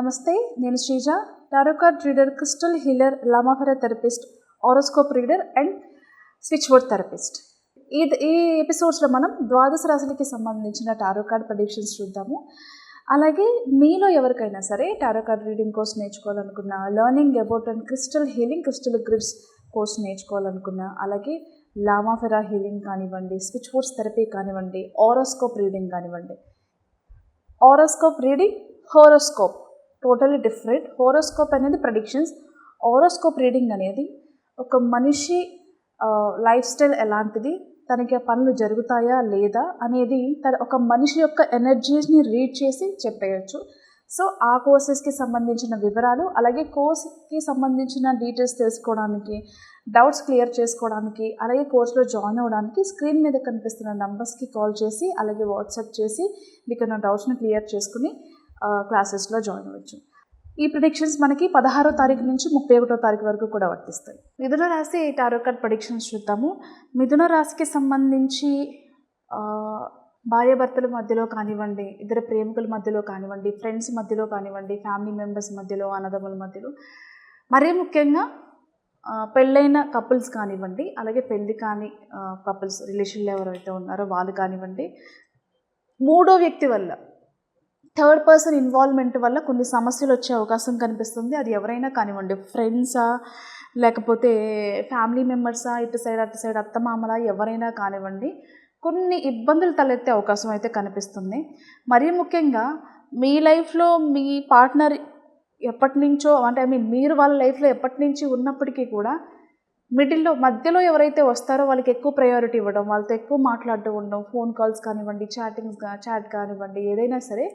నమస్తే నేను Sreeja tarot card reader crystal healer Lama Fera therapist horoscope reader and switch board therapist. ఈ ఈ ఎపిసోడ్స్లో మనం ద్వాదశ రాశులకి సంబంధించిన టారో కార్డ్ ప్రొడిక్షన్స్ చూద్దాము. అలాగే మీలో ఎవరికైనా సరే tarot card reading course నేర్చుకోవాలనుకున్నా learning about and crystal healing crystal grids course నేర్చుకోవాలనుకున్నా అలాగే లామాఫెరా హీలింగ్ కానివ్వండి స్విచ్ బోర్డ్స్ థెరపీ కానివ్వండి ఆరోస్కోప్ రీడింగ్ కానివ్వండి. Horoscope reading horoscope totally different horoscope అనేది ప్రడిక్షన్స్ హోరోస్కోప్ రీడింగ్ అనేది ఒక మనిషి లైఫ్ స్టైల్ ఎలాంటిది? తనకి ఆ పనులు జరుగుతాయా లేదా అనేది తన ఒక మనిషి యొక్క ఎనర్జీస్ని రీడ్ చేసి చెప్పేయచ్చు. సో ఆ కోర్సెస్కి సంబంధించిన వివరాలు అలాగే కోర్స్కి సంబంధించిన డీటెయిల్స్ తెలుసుకోవడానికి డౌట్స్ క్లియర్ చేసుకోవడానికి అలాగే కోర్సులో జాయిన్ అవ్వడానికి స్క్రీన్ మీద కనిపిస్తున్న నంబర్స్కి కాల్ చేసి అలాగే వాట్సాప్ చేసి మీకు నా డౌట్స్ని క్లియర్ చేసుకుని క్లాసెస్లో జాయిన్ అవ్వచ్చు. ఈ ప్రిడిక్షన్స్ మనకి పదహారో తారీఖు నుంచి ముప్పై ఒకటో తారీఖు వరకు కూడా వర్తిస్తాయి. మిథున రాశి టారో కార్డ్ ప్రొడిక్షన్స్ చూద్దాము. మిథున రాశికి సంబంధించి భార్యాభర్తల మధ్యలో కానివ్వండి ఇద్దరు ప్రేమికుల మధ్యలో కానివ్వండి ఫ్రెండ్స్ మధ్యలో కానివ్వండి ఫ్యామిలీ మెంబర్స్ మధ్యలో అన్నదమ్ముల మధ్యలో. మరీ ముఖ్యంగా పెళ్ళైన కపుల్స్ కానివ్వండి అలాగే పెళ్ళి కాని కపుల్స్ రిలేషన్లో ఎవరైతే ఉన్నారో వాళ్ళు కానివ్వండి మూడో వ్యక్తి వల్ల థర్డ్ పర్సన్ ఇన్వాల్వ్మెంట్ వల్ల కొన్ని సమస్యలు వచ్చే అవకాశం కనిపిస్తుంది. అది ఎవరైనా కానివ్వండి ఫ్రెండ్సా లేకపోతే ఫ్యామిలీ మెంబర్సా ఇటు సైడ్ అటు సైడ్ అత్తమామల ఎవరైనా కానివ్వండి కొన్ని ఇబ్బందులు తలెత్తే అవకాశం అయితే కనిపిస్తుంది. మరీ ముఖ్యంగా మీ లైఫ్లో మీ పార్ట్నర్ ఎప్పటి నుంచో అంటే ఐ మీన్ మీరు వాళ్ళ లైఫ్లో ఎప్పటి నుంచి ఉన్నప్పటికీ కూడా మిడిల్లో మధ్యలో ఎవరైతే వస్తారో వాళ్ళకి ఎక్కువ ప్రయారిటీ ఇవ్వడం వాళ్ళతో ఎక్కువ మాట్లాడుతూ ఉండడం ఫోన్ కాల్స్ కానివ్వండి చాటింగ్స్ చాట్ కానివ్వండి ఏదైనా సరే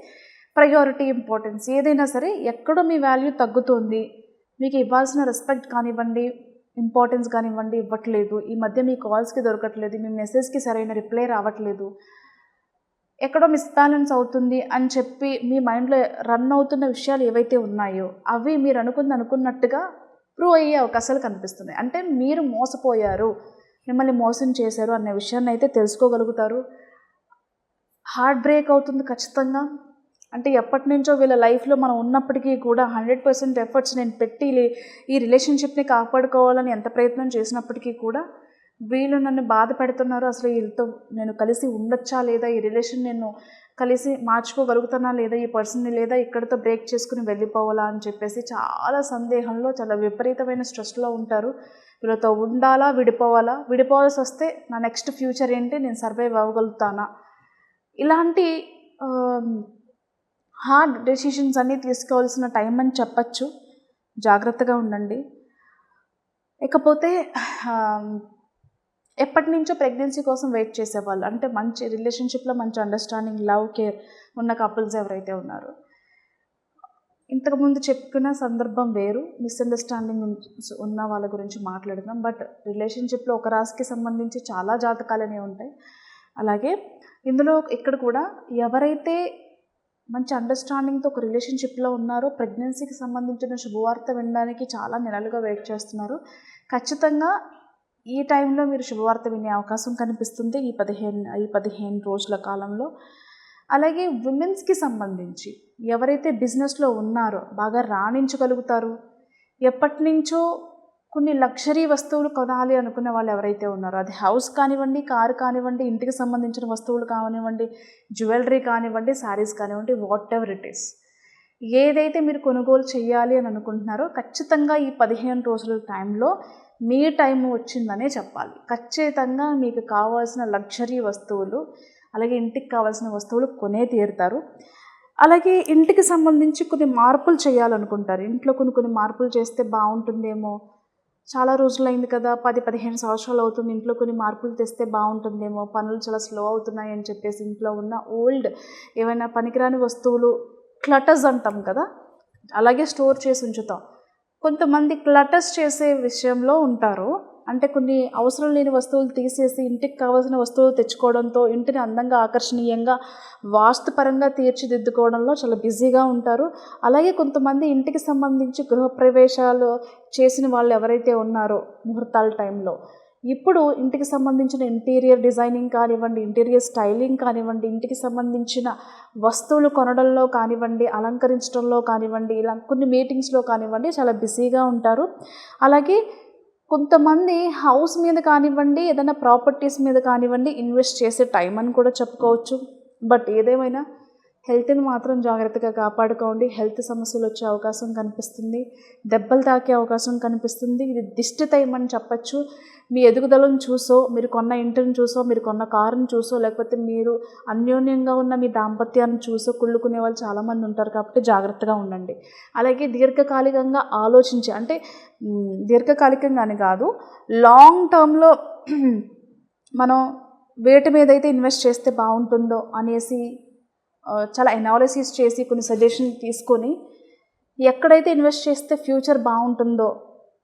ప్రయారిటీ ఇంపార్టెన్స్ ఏదైనా సరే ఎక్కడో మీ వాల్యూ తగ్గుతుంది మీకు ఇవ్వాల్సిన రెస్పెక్ట్ కానివ్వండి ఇంపార్టెన్స్ కానివ్వండి ఇవ్వట్లేదు ఈ మధ్య మీ కాల్స్కి దొరకట్లేదు మీ మెసేజ్కి సరైన రిప్లై రావట్లేదు ఎక్కడో మిస్బ్యాలెన్స్ అవుతుంది అని చెప్పి మీ మైండ్లో రన్ అవుతున్న విషయాలు ఏవైతే ఉన్నాయో అవి మీరు అనుకుంది అనుకున్నట్టుగా ప్రూవ్ అయ్యే అవకాశాలు కనిపిస్తున్నాయి. అంటే మీరు మోసపోయారు మిమ్మల్ని మోసం చేశారు అనే విషయాన్ని అయితే తెలుసుకోగలుగుతారు. హార్ట్ బ్రేక్ అవుతుంది ఖచ్చితంగా. అంటే ఎప్పటి నుంచో వీళ్ళ లైఫ్లో మనం ఉన్నప్పటికీ కూడా హండ్రెడ్ పర్సెంట్ ఎఫర్ట్స్ నేను పెట్టి ఈ రిలేషన్షిప్ని కాపాడుకోవాలని ఎంత ప్రయత్నం చేసినప్పటికీ కూడా వీళ్ళు నన్ను బాధ పెడుతున్నారు. అసలు వీళ్ళతో నేను కలిసి ఉండొచ్చా లేదా? ఈ రిలేషన్ నేను కలిసి మార్చుకోగలుగుతానా లేదా? ఈ పర్సన్ని లేదా ఇక్కడితో బ్రేక్ చేసుకుని వెళ్ళిపోవాలా అని చెప్పేసి చాలా సందేహంలో చాలా విపరీతమైన స్ట్రెస్లో ఉంటారు. వీళ్ళతో ఉండాలా? విడిపోవాలా? విడిపోవాల్సి వస్తే నా నెక్స్ట్ ఫ్యూచర్ ఏంటి? నేను సర్వైవ్ అవ్వగలుగుతానా? ఇలాంటి హార్డ్ డెసిషన్స్ అన్నీ తీసుకోవాల్సిన టైం అని చెప్పచ్చు. జాగ్రత్తగా ఉండండి. ఇకపోతే ఎప్పటి నుంచో ప్రెగ్నెన్సీ కోసం వెయిట్ చేసేవాళ్ళు. అంటే మంచి రిలేషన్షిప్లో మంచి అండర్స్టాండింగ్ లవ్ కేర్ ఉన్న కపుల్స్ ఎవరైతే ఉన్నారో. ఇంతకుముందు చెప్పుకున్న సందర్భం వేరు. మిస్అండర్స్టాండింగ్ ఉన్న వాళ్ళ గురించి మాట్లాడుతాం బట్ రిలేషన్షిప్లో ఒక రాశికి సంబంధించి చాలా జాతకాలనే ఉంటాయి. అలాగే ఇందులో ఇక్కడ కూడా ఎవరైతే మంచి అండర్స్టాండింగ్తో ఒక రిలేషన్షిప్లో ఉన్నారో ప్రెగ్నెన్సీకి సంబంధించిన శుభవార్త వినడానికి చాలా నెలలుగా వెయిట్ చేస్తున్నారు. ఖచ్చితంగా ఈ టైంలో మీరు శుభవార్త వినే అవకాశం కనిపిస్తుంది ఈ పదిహేను ఈ పదిహేను రోజుల కాలంలో. అలాగే ఉమెన్స్కి సంబంధించి ఎవరైతే బిజినెస్లో ఉన్నారో బాగా రాణించగలుగుతారు. ఎప్పటి నుంచో కొన్ని లగ్జరీ వస్తువులు కొనాలి అనుకునే వాళ్ళు ఎవరైతే ఉన్నారో అది హౌస్ కానివ్వండి కారు కానివ్వండి ఇంటికి సంబంధించిన వస్తువులు కానివ్వండి జ్యువెలరీ కానివ్వండి శారీస్ కానివ్వండి వాట్ ఎవర్ ఇట్ ఈస్ ఏదైతే మీరు కొనుగోలు చేయాలి అని అనుకుంటున్నారో ఖచ్చితంగా ఈ పదిహేను రోజుల టైంలో మీ టైం వచ్చిందనే చెప్పాలి. ఖచ్చితంగా మీకు కావాల్సిన లగ్జరీ వస్తువులు అలాగే ఇంటికి కావాల్సిన వస్తువులు కొనే తీరుతారు. అలాగే ఇంటికి సంబంధించి కొన్ని మార్పులు చేయాలనుకుంటారు. ఇంట్లో కొన్ని కొన్ని మార్పులు చేస్తే బాగుంటుందేమో? చాలా రోజులైంది కదా పది పదిహేను సంవత్సరాలు అవుతుంది. ఇంట్లో కొన్ని మార్పులు తెస్తే బాగుంటుందేమో? పనులు చాలా స్లో అవుతున్నాయి అని చెప్పేసి ఇంట్లో ఉన్న ఓల్డ్ ఏమైనా పనికిరాని వస్తువులు క్లటర్స్ అంటాం కదా? అలాగే స్టోర్ చేసి ఉంచుతాం. కొంతమంది క్లటర్స్ చేసే విషయంలో ఉంటారు. అంటే కొన్ని అవసరం లేని వస్తువులు తీసేసి ఇంటికి కావాల్సిన వస్తువులు తెచ్చుకోవడంతో ఇంటిని అందంగా ఆకర్షణీయంగా వాస్తుపరంగా తీర్చిదిద్దుకోవడంలో చాలా బిజీగా ఉంటారు. అలాగే కొంతమంది ఇంటికి సంబంధించి గృహప్రవేశాలు చేసిన వాళ్ళు ఎవరైతే ఉన్నారో ముహూర్తాల టైంలో ఇప్పుడు ఇంటికి సంబంధించిన ఇంటీరియర్ డిజైనింగ్ కానివ్వండి ఇంటీరియర్ స్టైలింగ్ కానివ్వండి ఇంటికి సంబంధించిన వస్తువులు కొనడంలో కానివ్వండి అలంకరించడంలో కానివ్వండి ఇలా కొన్ని మీటింగ్స్లో కానివ్వండి చాలా బిజీగా ఉంటారు. అలాగే కొంతమంది హౌస్ మీద కానివ్వండి ఏదైనా ప్రాపర్టీస్ మీద కానివ్వండి ఇన్వెస్ట్ చేసే టైం అని కూడా చెప్పుకోవచ్చు. బట్ ఏదేమైనా హెల్త్ని మాత్రం జాగ్రత్తగా కాపాడుకోండి. హెల్త్ సమస్యలు వచ్చే అవకాశం కనిపిస్తుంది. దెబ్బలు తాకే అవకాశం కనిపిస్తుంది. ఇది దిష్టి టైం అని చెప్పచ్చు. మీ ఎదుగుదలను చూసో మీరు కొన్న ఇంటిని చూసో మీరు కొన్న కారుని చూసో లేకపోతే మీరు అన్యోన్యంగా ఉన్న మీ దాంపత్యాన్ని చూసో కుళ్ళుకునే వాళ్ళు చాలామంది ఉంటారు కాబట్టి జాగ్రత్తగా ఉండండి. అలాగే దీర్ఘకాలికంగా ఆలోచించి అంటే దీర్ఘకాలికంగా దీర్ఘకాలికంగానే కాదు లాంగ్ టర్మ్లో మనం వేటి మీద అయితే ఇన్వెస్ట్ చేస్తే బాగుంటుందో అనేసి చాలా ఎనాలిసిస్ చేసి కొన్ని సజెషన్ తీసుకొని ఎక్కడైతే ఇన్వెస్ట్ చేస్తే ఫ్యూచర్ బాగుంటుందో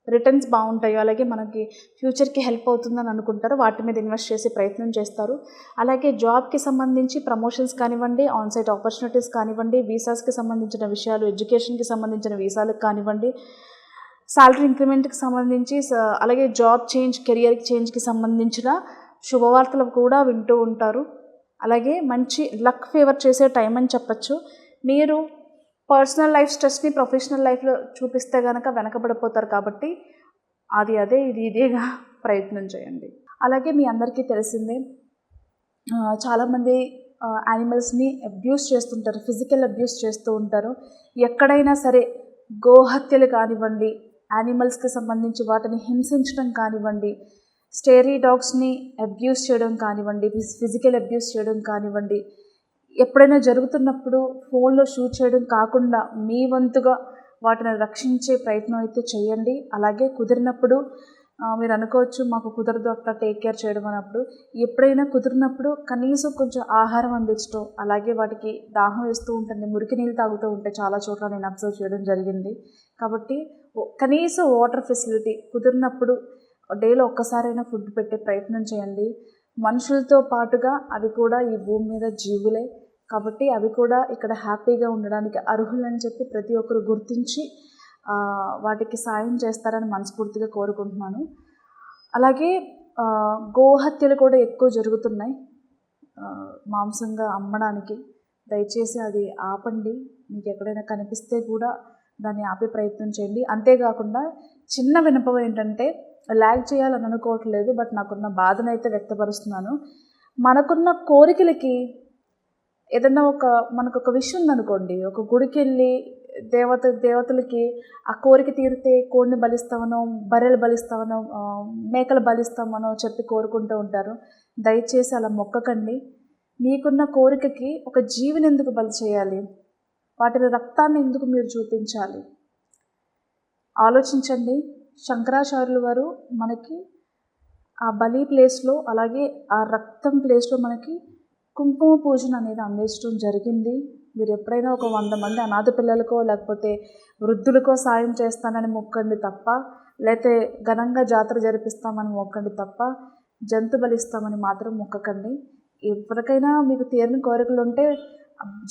రిటర్న్స్ బాగుంటాయో అలాగే మనకి ఫ్యూచర్కి హెల్ప్ అవుతుందని అనుకుంటారో వాటి మీద ఇన్వెస్ట్ చేసే ప్రయత్నం చేస్తారు. అలాగే జాబ్కి సంబంధించి ప్రమోషన్స్ కానివ్వండి ఆన్సైట్ ఆపర్చునిటీస్ కానివ్వండి వీసాస్కి సంబంధించిన విషయాలు ఎడ్యుకేషన్కి సంబంధించిన వీసాలకు కానివ్వండి సాలరీ ఇంక్రిమెంట్కి సంబంధించి అలాగే జాబ్ చేంజ్ కెరియర్ చేంజ్కి సంబంధించిన శుభవార్తలు కూడా వింటూ ఉంటారు. అలాగే మంచి లక్ ఫేవర్ చేసే టైం అని చెప్పచ్చు. మీరు పర్సనల్ లైఫ్ స్ట్రెస్ని ప్రొఫెషనల్ లైఫ్లో చూపిస్తే కనుక వెనకబడిపోతారు కాబట్టి అది అదే ఇది ఇదేగా ప్రయత్నం చేయండి. అలాగే మీ అందరికీ తెలిసిందే చాలామంది యానిమల్స్ని అబ్యూస్ చేస్తుంటారు ఫిజికల్ అబ్యూస్ చేస్తూ ఉంటారు. ఎక్కడైనా సరే గోహత్యలు కానివ్వండి యానిమల్స్కి సంబంధించి వాటిని హింసించడం కానివ్వండి స్టేరీ డాగ్స్ని అబ్యూస్ చేయడం కానివ్వండి ఫిజికల్ అబ్యూస్ చేయడం కానివ్వండి ఎప్పుడైనా జరుగుతున్నప్పుడు ఫోన్లో షూట్ చేయడం కాకుండా మీ వంతుగా వాటిని రక్షించే ప్రయత్నం అయితే చేయండి. అలాగే కుదిరినప్పుడు మీరు అనుకోవచ్చు మాకు కుదరదు అట్లా టేక్ కేర్ చేయడం అన్నప్పుడు ఎప్పుడైనా కుదిరినప్పుడు కనీసం కొంచెం ఆహారం అందించడం అలాగే వాటికి దాహం వేస్తూ ఉంటుంది మురికి నీళ్ళు తాగుతూ ఉంటే చాలా చోట్ల నేను అబ్జర్వ్ చేయడం జరిగింది. కాబట్టి కనీసం వాటర్ ఫెసిలిటీ కుదిరినప్పుడు డేలో ఒక్కసారైనా ఫుడ్ పెట్టే ప్రయత్నం చేయండి. మనుషులతో పాటుగా అవి కూడా ఈ భూమి మీద జీవులే. కాబట్టి అవి కూడా ఇక్కడ హ్యాపీగా ఉండడానికి అర్హులని చెప్పి ప్రతి ఒక్కరు గుర్తించి వాటికి సాయం చేస్తారని మనస్ఫూర్తిగా కోరుకుంటున్నాను. అలాగే గోహత్యలు కూడా ఎక్కువ జరుగుతున్నాయి. మాంసంగా అమ్మడానికి. దయచేసి అది ఆపండి. మీకు ఎక్కడైనా కనిపిస్తే కూడా దాన్ని ఆపే ప్రయత్నం చేయండి. అంతేకాకుండా చిన్న వినపం ఏంటంటే ల్యాగ్ చేయాలని అనుకోవట్లేదు బట్ నాకున్న బాధనైతే వ్యక్తపరుస్తున్నాను. మనకున్న కోరికలకి ఏదన్నా ఒక మనకు ఒక విషయం ఉందనుకోండి ఒక గుడికి వెళ్ళి దేవత దేవతలకి ఆ కోరిక తీరితే కోడిని బలిస్తామనో బర్రెలు బలిస్తామనో మేకలు బలిస్తామనో చెప్పి కోరుకుంటూ ఉంటారు. దయచేసి అలా మొక్కకండి. మీకున్న కోరికకి ఒక జీవిని ఎందుకు బలి చేయాలి? వాటి రక్తాన్ని ఎందుకు మీరు చూపించాలి? ఆలోచించండి. శంకరాచార్యుల వారు మనకి ఆ బలి ప్లేస్లో అలాగే ఆ రక్తం ప్లేస్లో మనకి కుంకుమ పూజన అనేది అందించడం జరిగింది. మీరు ఎప్పుడైనా ఒక వంద మంది అనాథ పిల్లలకో లేకపోతే వృద్ధులకో సాయం చేస్తానని మొక్కండి తప్ప లేకపోతే ఘనంగా జాతర జరిపిస్తామని మొక్కండి తప్ప జంతు బలిస్తామని మాత్రం మొక్కకండి. ఎవరికైనా మీకు తీరని కోరికలు ఉంటే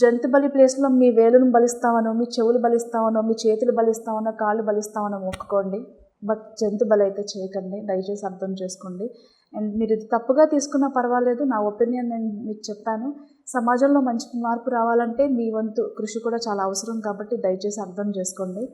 జంతు బలి ప్లేస్లో మీ వేలును బలిస్తామనో మీ చెవులు బలిస్తామనో మీ చేతులు బలిస్తామనో కాళ్ళు బలిస్తామనో మొక్కుకోండి. బట్ జంతు బలి అయితే చేయకండి. దయచేసి అర్థం చేసుకోండి. అండ్ మీరు ఇది తప్పుగా తీసుకున్నా పర్వాలేదు. నా ఒపీనియన్ నేను మీకు చెప్పాను సమాజంలో మంచి మార్పు రావాలంటే మీ వంతు కృషి కూడా చాలా అవసరం కాబట్టి దయచేసి అర్థం చేసుకోండి.